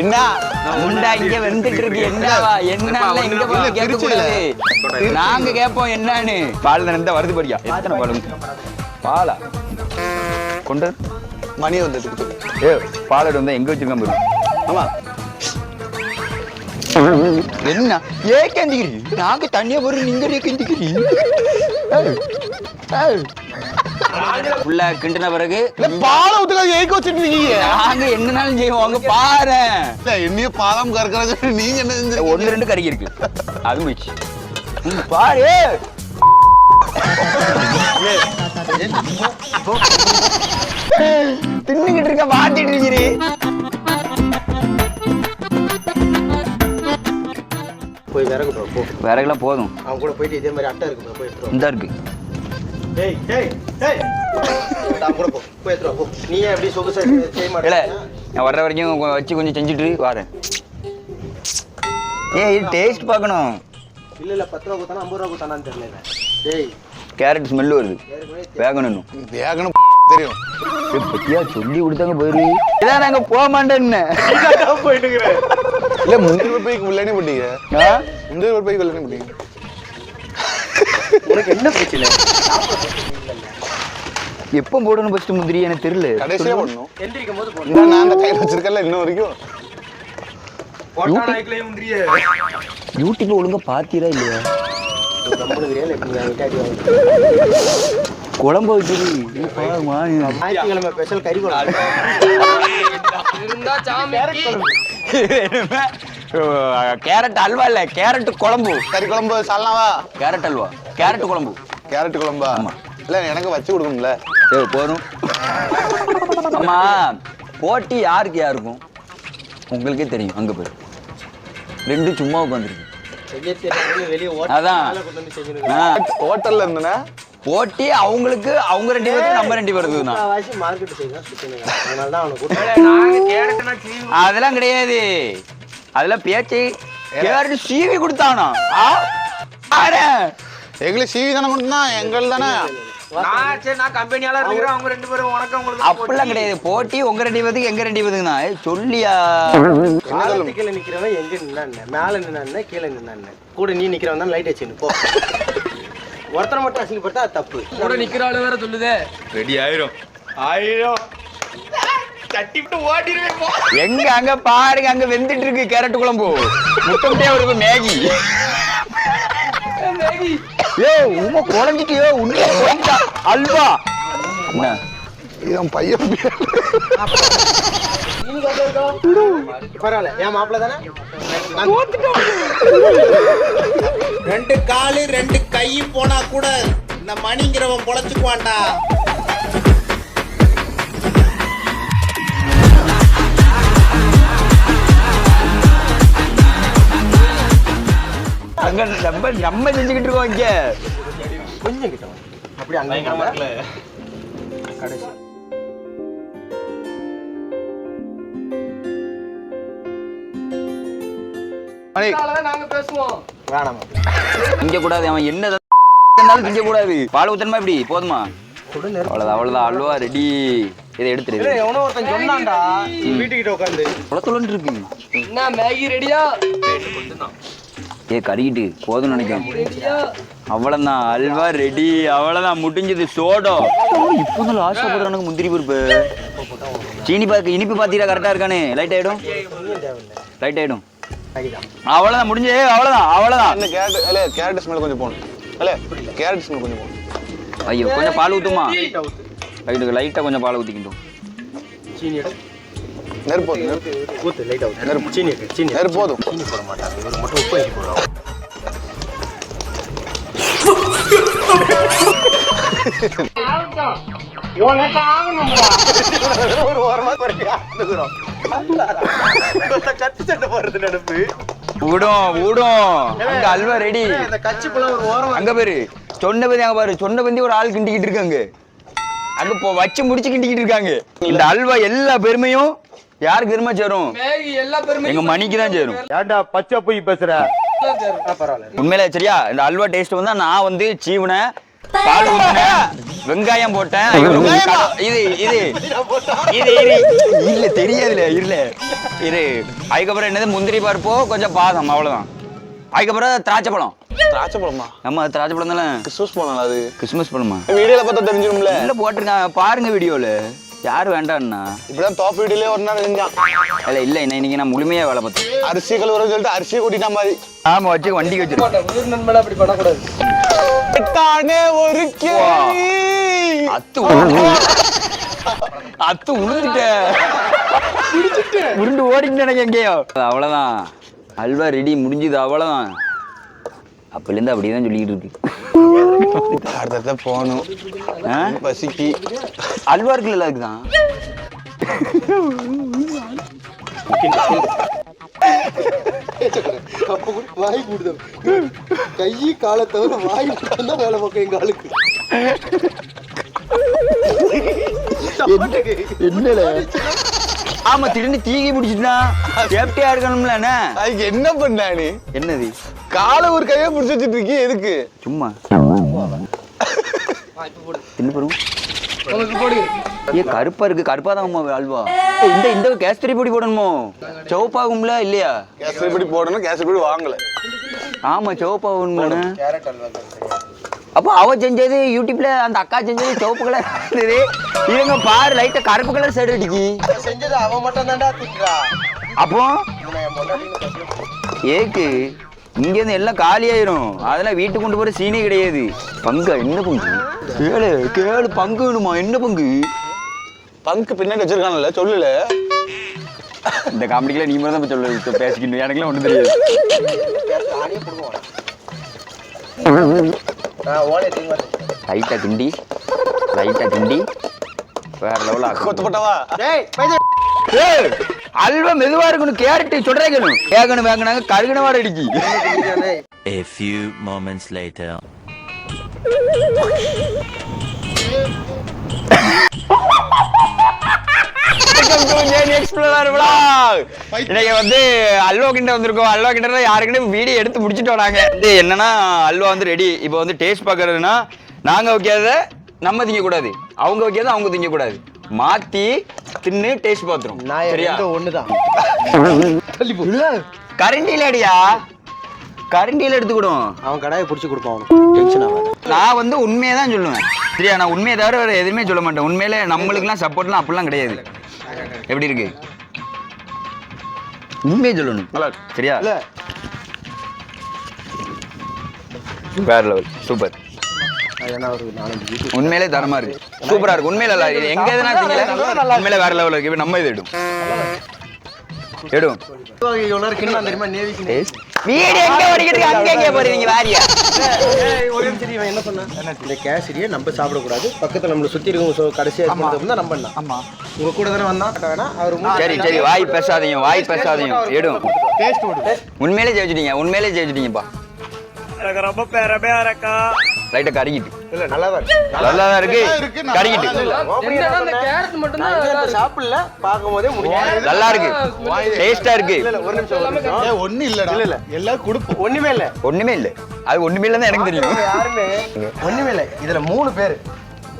என்ன? உண்டா இங்க வந்துட்டு இருக்கு. என்னவா என்னன்னு எங்க போய் கேட்க கூடாது. நாங்க கேட்போம் என்னன்னு. பால் தானே இருந்தா வருது படியா எத்தனை பால்? பாலா? கொண்டு. மணி வந்துட்டு ஏ பால் வந்தா எங்க வச்சிருக்கான் பாரு. ஆமா. என்ன? ஏ கேந்திக்கிறீ? நாங்க தண்ணியா போற நீங்க கேந்திக்கிறீ? உள்ள கிண்டின பிறகு பாலை ஊத்துக்காக ஏக்க வச்சுட்டு இருக்கீங்க நாங்க என்னனாலும் செய்வோம். அங்க பாரு இல்ல என்னைய பாலம் கறக்குறாங்க நீங்க என்ன ஒன்று ரெண்டு கறி இருக்கு. அது போயிடுச்சு. ம், பாரு. தின்னுகிட்டு இருக்க மாத்திட்டு இருக்கிறீ. போய் விறகு விறகுலாம் போதும். அவன் கூட போயிட்டு இதே மாதிரி அட்டை இருக்கு போய் எடுத்துரு இந்த இருக்கு. இல்ல மாட்டேன் நான் வர்ற வரைக்கும் வச்சு கொஞ்சம் செஞ்சுட்டு வரேன். ஏய் இது டேஸ்ட் பார்க்கணும். இல்ல இல்ல பத்து ரூபா கொடுத்தானா ஐம்பது ரூபா கொடுத்தானான்னு தெரியல இவன். டேய். கேரட் ஸ்மெல் வருது. வேகணும் வேகணும் தெரியும். பத்தியா சொல்லி கொடுத்தாங்க போயிரு. இதான் நாங்க போக மாட்டேன்னு. போயிட்டு இல்ல முந்தைய ரூபாய்க்கு உள்ளே போட்டீங்க? முந்தைய ரூபாய்க்கு உள்ளே போட்டீங்க. உனக்கு என்ன பிரச்சனை? எப்போ போடணும் ஃபர்ஸ்ட் முந்திரி? எனக்கு தெரியல. கடைசியா போடணும். எந்திரிக்கும் போது போடு. இந்த நான் அந்த கையில வச்சிருக்கல இன்ன வரைக்கும். யூடியூப்ல ஒழுங்கா பாத்தீரா இல்லையா? குழம்பு வைக்கிறீ ஞாயிற்றுக்கிழமை ஸ்பெஷல் கறி குழம்பு. கேரட் அல்வா இல்ல கேரட் குழம்பு. கறி குழம்பு சால்னாவா? கேரட் அல்வா கேரட் குழம்பு. கேரட் குழம்பா. இல்ல எனக்கு வச்சு கொடுக்கணும்ல. ஏ போதும். அம்மா போட்டி யாருக்கு யாருக்கும்? உங்களுக்கே தெரியும் அங்க போய். ரெண்டும் சும்மா உட்காந்துருக்கு. அதான். ஹோட்டல்ல இருந்தேன்னா போட்டி அவங்களுக்கு அவங்க ரெண்டு பேருக்கு நம்ம ரெண்டு பேருக்கு தான். அதெல்லாம் கிடையாது. அதெல்லாம் பேச்சு கேரட் சீவி கொடுத்தானா. எங்களுக்கு சிவி தானே கொடுத்தா எங்கள் தானே? அப்படிலாம் கிடையாது. போட்டி உங்க ரெண்டு பேருக்கு எங்க ரெண்டு பேருக்கு தான் ஏய், சொல்லியா? பாலத்து கீழே நிக்கிறவன் எங்க நின்னான்னு மேல நின்னான்னு கீழே நின்னான்னு. கூட நீ நிக்கிறவன் தான் லைட் வச்சுன்னு போ. ஒருத்தரை மட்டும் அசிங்கப்பட்டா தப்பு. கூட நிக்கிற ஆளு வேற சொல்லுதே. ரெடி ஆயிரும். ஆயிரம். தட்டி விட்டு ஓட்டிடுவேன் போ. எங்க அங்க பாருங்க அங்க வெந்துட்டு இருக்கு கேரட் குழம்பு. முட்டை முட்டையா வருது மேகி. ஏ உமா குழஞ்சிட்டியோ உண்மையா குழஞ்சா அல்வா. என்ன? என் பையன். பரவாயில்ல என் மாப்பிள்ள தானே? ரெண்டு காலு ரெண்டு கை போனா கூட இந்த மணிங்கிறவன் பொழைச்சுக்குவான்டா. அங்க நம்ம நம்ம செஞ்சுக்கிட்டு இருக்கோம் இங்க. கொஞ்சம் கிட்ட. அப்படி அங்க கடைசி. மணி. நாங்க பேசுவோம். வேணாமா. திங்க கூடாது அவன் என்ன இருந்தாலும் திங்க கூடாது. பால் ஊத்தணுமா இப்படி? போதுமா? அவ்வளவுதான் அவ்வளவுதான். அல்வா ரெடி இதை எடுத்துரு இல்ல, எவனோ ஒருத்தன் சொன்னான்டா. வீட்டுக்கிட்ட உட்காந்து. இருக்கு. என்ன மேகி ரெடியா ஏ கறிக்கிட்டு போதும்னு நினைக்கிறேன். ரெடியா அவ்வளவுதான் அல்வா ரெடி அவ்வளவுதான் முடிஞ்சது சோடோ இப்போ தான் லாஸ்ட்டாக போடுறானுங்க முந்திரி பருப்பு. சீனி பாக்கு இனிப்பு பாத்தீங்களா கரெக்டா இருக்கானே? லைட் ஆயிடும்? லைட் ஆயிடும். அவ்வளவுதான் முடிஞ்சு அவ்வளவுதான் என்ன கேரட் கேரட் ஸ்மெல் கொஞ்சம் போகணும். இல்ல கேரட் ஸ்மெல் கொஞ்சம் போகணும். ஐயோ கொஞ்சம் பால் ஊத்துமா? லைட்டுக்கு லைட்டா கொஞ்சம் பால் ஊத்திக்கிட்டோம். சீனி. நெருப்பு போதும் நெருப்பு. ஊத்து லைட் அவுட் நெருப்பு. சீனி எடு, சீனி எடு. நெருப்பு போதும். சீனி போட மாட்டாங்க. இவருக்கு மட்டும் உப்பு வாங்கி போடுவாங்க. ஒரு ஓரமா குறையா கத்தி சட்டை போடுறது நினைப்பு விடும் விடும் அங்க அல்வா ரெடி இந்த கச்சி புள்ள ஒரு ஓரமா அங்க பாரு. சொன்ன பந்தி அங்க பாரு. சொன்ன பந்தி ஒரு ஆள் கிண்டிக்கிட்டு இருக்காங்க. அங்க போ வச்சு முடிச்சு கிண்டிக்கிட்டு இருக்காங்க. இந்த அல்வா எல்லா பெருமையும் யாருக்கு பெருமை சேரும்? எங்க மணிக்கு தான் சேரும். ஏன்டா பச்சை போய் பேசுற? உண்மையில சரியா? இந்த அல்வா டேஸ்ட் வந்து நான் வந்து சீவனை பால் வெங்காயம் போட்டேன். இது இது இது இரு இல்ல தெரியாதுல இருல. இரு அதுக்கப்புறம் என்னது? முந்திரி பருப்போ கொஞ்சம் பாதம் அவ்வளவுதான். அதுக்கப்புறம் திராட்சை பழம். திராட்சை பழமா? நம்ம திராட்சை பழம் தானே? கிறிஸ்மஸ் பழம் அது? கிறிஸ்மஸ் பழமா? வீடியோல பார்த்தா தெரிஞ்சிடும்ல. இல்ல போட்டிருக்காங்க. பாருங்க வீடியோல. யார் வேண்டாம்னா இப்படிதான் தோப்பு வீடியோலயே ஒரு நாள் செஞ்சான் இல்ல இல்ல இன்ன- இன்னைக்கு நான் முழுமையா வேலை பார்த்தேன் அரிசி கழுவுறன்னு சொல்லிட்டு அரிசியை கூட்டிட்டா மாதிரி. ஆமா வச்சு வண்டிக்கு வச்சிருக்கேன் உயிர் நண்பனா அப்படி பண்ணக்கூடாது. தானே ஒரு கேள்வி. அத்து அத்து உளுந்துட்ட உருண்டு ஓடிட்டு நினைக்க எங்கேயோ. அவ்வளவுதான். அல்வா ரெடி முடிஞ்சது அவ்வளவுதான். அப்பலேருந்து அப்படியே தான் சொல்லிக்கிட்டு இருக்கு. அடுத்தத போகணும்? பசிக்கு அல்வா இருக்குல்ல அதுக்குதான் அப்ப கூட வாய் கூடுது கை காலை தவிர வாய் தான் வேலை பார்க்கும் எங்க ஆளுக்கு என்னல ஆமா திடீர்னு தீகி பிடிச்சிட்டா சேஃப்டியா இருக்கணும்ல என்ன அதுக்கு என்ன பண்ண நீ என்னது காலை ஒரு கையை பிடிச்சி வச்சுட்டு இருக்கீ எதுக்கு சும்மா தின்னு ஏ கருப்பா இருக்கு. கருப்பா தான் அல்வா. இந்த இந்த கேசரி பொடி போடணுமோ? சிவப்பாகும்ல இல்லையா? கேசரி பொடி போடணும் கேசரி பொடி வாங்கல. ஆமா சிவப்பாகும்ல கேரட் அல்வா அப்போ அவ செஞ்சது யூடியூப்ல அந்த அக்கா செஞ்சது சிவப்பு கலர் இருந்தது. இவங்க பாரு லைட்டா கருப்பு கலர் சைடு அடிக்கி. செஞ்சது அவன் மட்டும் தான்டா திட்டுறா அப்போ. ஏக்கு. இங்க இருந்து எல்லாம் காலியாயிரும். அதெல்லாம் வீட்டுக்கு கொண்டு போற சீனே கிடையாது. பங்கா என்ன பங்கு? கேளு கேளு பங்கு வேணுமா? என்ன பங்கு? பங்கு பின்னாடி வச்சிருக்கானல்ல சொல்லல. இந்த காமெடிக்கெல்லாம் நீ மாதிரி தான் சொல்ல பேசிக்கணும் எனக்குலாம் ஒன்றும் தெரியாது. பேச ஆணியே புடுங்குவான். நான் ஓலையை தூக்கி வரேன். லைட்டா கிண்டி லைட்டா கிண்டி வேற லெவல் கொத்தப்பட்டவா ஏய்! அல்வா மெதுவா இருக்கணும் கேரட் சொல்றே கேணும் வேகணும் வேகனாங்க கருகின வாட அடிக்கி. A few moments later. இன்னைக்கு வந்து அல்வா கிண்ட வந்திருக்கோம். அல்வா கிண்ட யாருக்குன்னு வீடியோ எடுத்து முடிச்சிட்டு வராங்க. இது என்னன்னா அல்வா வந்து ரெடி இப்போ வந்து டேஸ்ட் பார்க்கறதுன்னா நாங்க வைக்காத நம்ம திங்க கூடாது அவங்க வைக்காத அவங்க திங்க கூடாது மாத்தி தின்னு டேஸ்ட் பார்த்துரும் நான் சரியா? ஒண்ணுதான். கரண்டியில அடியா? கரண்டியில எடுத்துக்கிடும். அவன் கடாயை பிடிச்சி கொடுப்பான் அவனுக்கு. டென்ஷன் ஆகாது. நான் வந்து உண்மையை தான் சொல்லுவேன். சரியா? நான் உண்மையை தவிர வேற எதுவுமே சொல்ல மாட்டேன். உண்மையில நம்மளுக்குலாம் சப்போர்ட்லாம் அப்படிலாம் கிடையாது. எப்படி இருக்கு? உண்மையை சொல்லணும். நல்லா சரியா? இல்ல. வேற லெவல் சூப்பர் ஏன்னா ஒரு நாலஞ்சு வீட்டு உண்மையிலே தரமா இருக்கு. சூப்பரா இருக்கு. உண்மையில இல்ல இது எங்க எதுனா உண்மையில வேற லெவல் இருக்கு இப்ப நம்ம இது எடும் எடும் இவ்வளோ நேரம் கிண்ணம் தெரியுமா நேவிக்கு வீடு எங்க ஓடிக்கிட்டு இருக்கு? அங்க எங்க போறீங்க வாரியா? ஒரே நிமிஷம் இவன் என்ன சொன்னான் இந்த கேசரியை நம்ம சாப்பிடக்கூடாது. பக்கத்துல நம்மள சுத்தி இருக்கவங்க சொ- கடைசியா இருக்கிறது தான் நம்ம பண்ணலாம் ஆமா. உங்க கூட தானே வந்தா? வேணா. அவர் சரி சரி. வாய் பேசாதீங்க வாய் பேசாதீங்க. எடும் டேஸ்ட் உண்மையிலே ஜெயிச்சிட்டீங்க உண்மையிலே ஜெயிச்சிட்டீங்கப்பா. லைட்டா கருகிட்டு. இல்ல நல்லா தான் இருக்கு நல்லா தான் இருக்கு. கருகிட்டு என்னன்னா இந்த கேரட் மட்டும் தான் சாப்பிடல பார்க்கும்போதே முடியாது. நல்லா இருக்கு. டேஸ்டா இருக்கு. இல்ல இல்ல ஒரு நிமிஷம் நிமிஷம். ஒண்ணு இல்லடா. இல்ல, இல்ல. எல்லாம் கொடுப்போம் ஒண்ணுமே இல்ல. ஒண்ணுமே இல்ல. அது ஒண்ணுமே இல்லைன்னு எனக்கு தெரியும். யாருமே ஒண்ணுமே இல்ல. இதுல மூணு பேர்.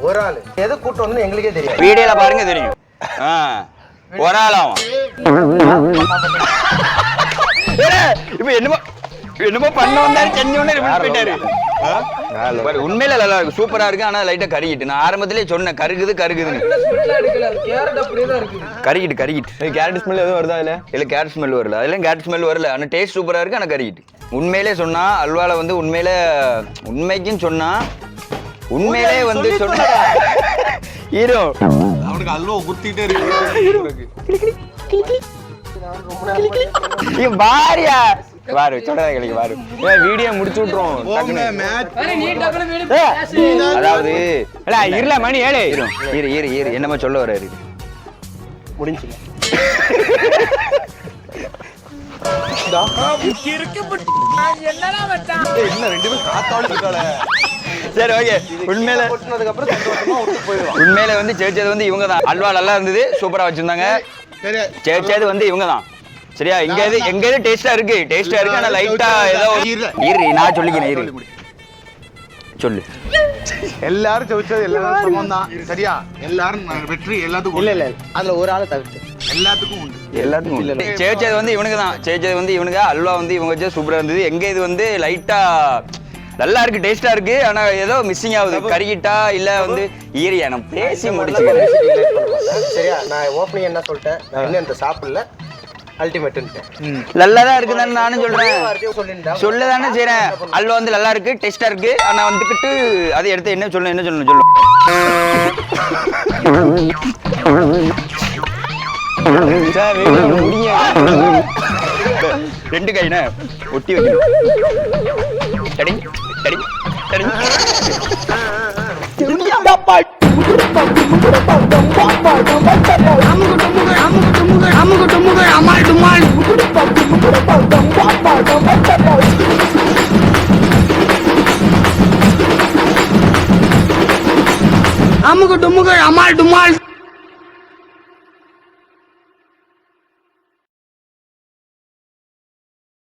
ஒரு ஆளு. எது கூட்டம் வந்து எங்களுக்கே தெரியாது. வீடியோல பாருங்க தெரியும். ஆ, ஒரு ஆளாம் இப்ப என்னமோ என்னமோ பண்ண வந்தாரு செஞ்ச உடனே repeat பாரு, உண்மையில நல்லா இருக்கு. சூப்பரா இருக்கு. ஆனா லைட்டா கருகிட்டு. நான் ஆரம்பத்திலே சொன்னேன் கருகுது கருகுதுன்னு. கருகிட்டு கருகிட்டு. கேரட் ஸ்மெல் எதுவும் வருதா இல்ல இல்ல கேரட் ஸ்மெல் வரல. அதெல்லாம் கேரட் ஸ்மெல் வரல. ஆனா டேஸ்ட் சூப்பரா இருக்கு ஆனா கறிக்கிட்டு உண்மையிலே சொன்னா அல்வால வந்து உண்மையில உண்மைக்குன்னு சொன்னா உண்மையிலே வந்து சொன்னா ஹீரோ. அவனுக்கு அல்வா குத்திட்டே இருக்கு. நீ பாரியா பாரு சொல்றத கிடைக்கு பாரு ஏன் வீடியோ முடிச்சு விட்டுரும் அதாவது இல்ல இருல மணி ஏழு. இரு இரு இரு என்னமோ சொல்ல வராரு முடிஞ்சு சரி ஓகே. உண்மையில உண்மையில வந்து ஜெயிச்சது வந்து இவங்க தான் அல்வா நல்லா இருந்தது. சூப்பரா வச்சிருந்தாங்க. சரி ஜெயிச்சது வந்து இவங்க தான் சரியா? எங்க இது எங்க இது டேஸ்டா இருக்கு? டேஸ்டா இருக்கு ஆனா லைட்டா ஏதோ இரு. நான் சொல்லிக்கிறேன் இரு. சொல்லு. எல்லாரும் ஜெயிச்சது எல்லாரும் சமம் தான் சரியா? எல்லாரும் வெற்றி எல்லாத்துக்கும் இல்ல இல்ல அதுல ஒரு ஆளை தவிர்த்து. எல்லாத்துக்கும் உண்டு. எல்லாத்துக்கும் இல்ல ஜெயிச்சது வந்து இவனுக்கு தான் ஜெயிச்சது வந்து இவனுக்கு அல்வா வந்து இவங்க வச்சா சூப்பரா இருந்தது. எங்க இது வந்து லைட்டா நல்லா இருக்கு டேஸ்டா இருக்கு. ஆனா ஏதோ மிஸ்ஸிங் ஆகுது. கறிக்கிட்டா இல்ல வந்து ஈரியா நான் பேசி முடிச்சுக்கிறேன். சரியா நான் ஓப்பனிங் என்ன சொல்லிட்டேன்? இன்னும் இந்த சாப்பிடல. அல்டிமேட்டுன்ட்டேன் நல்லா தான் இருக்குதான்னு நானும் சொல்றேன். சொல்லிட்டேன் சொல்ல தானே செய்றேன் அல்வா வந்து நல்லா இருக்கு டேஸ்டா இருக்கு. ஆனா வந்துக்கிட்டு அதை எடுத்து என்ன சொல்லணும் என்ன சொல்லணும் சொல்லணும் சார். ரெண்டு கைண்ணே ஒட்டி வைக்கணும். டடி டடி டடி ডুমুকে ডুমুক আমার ডুমাল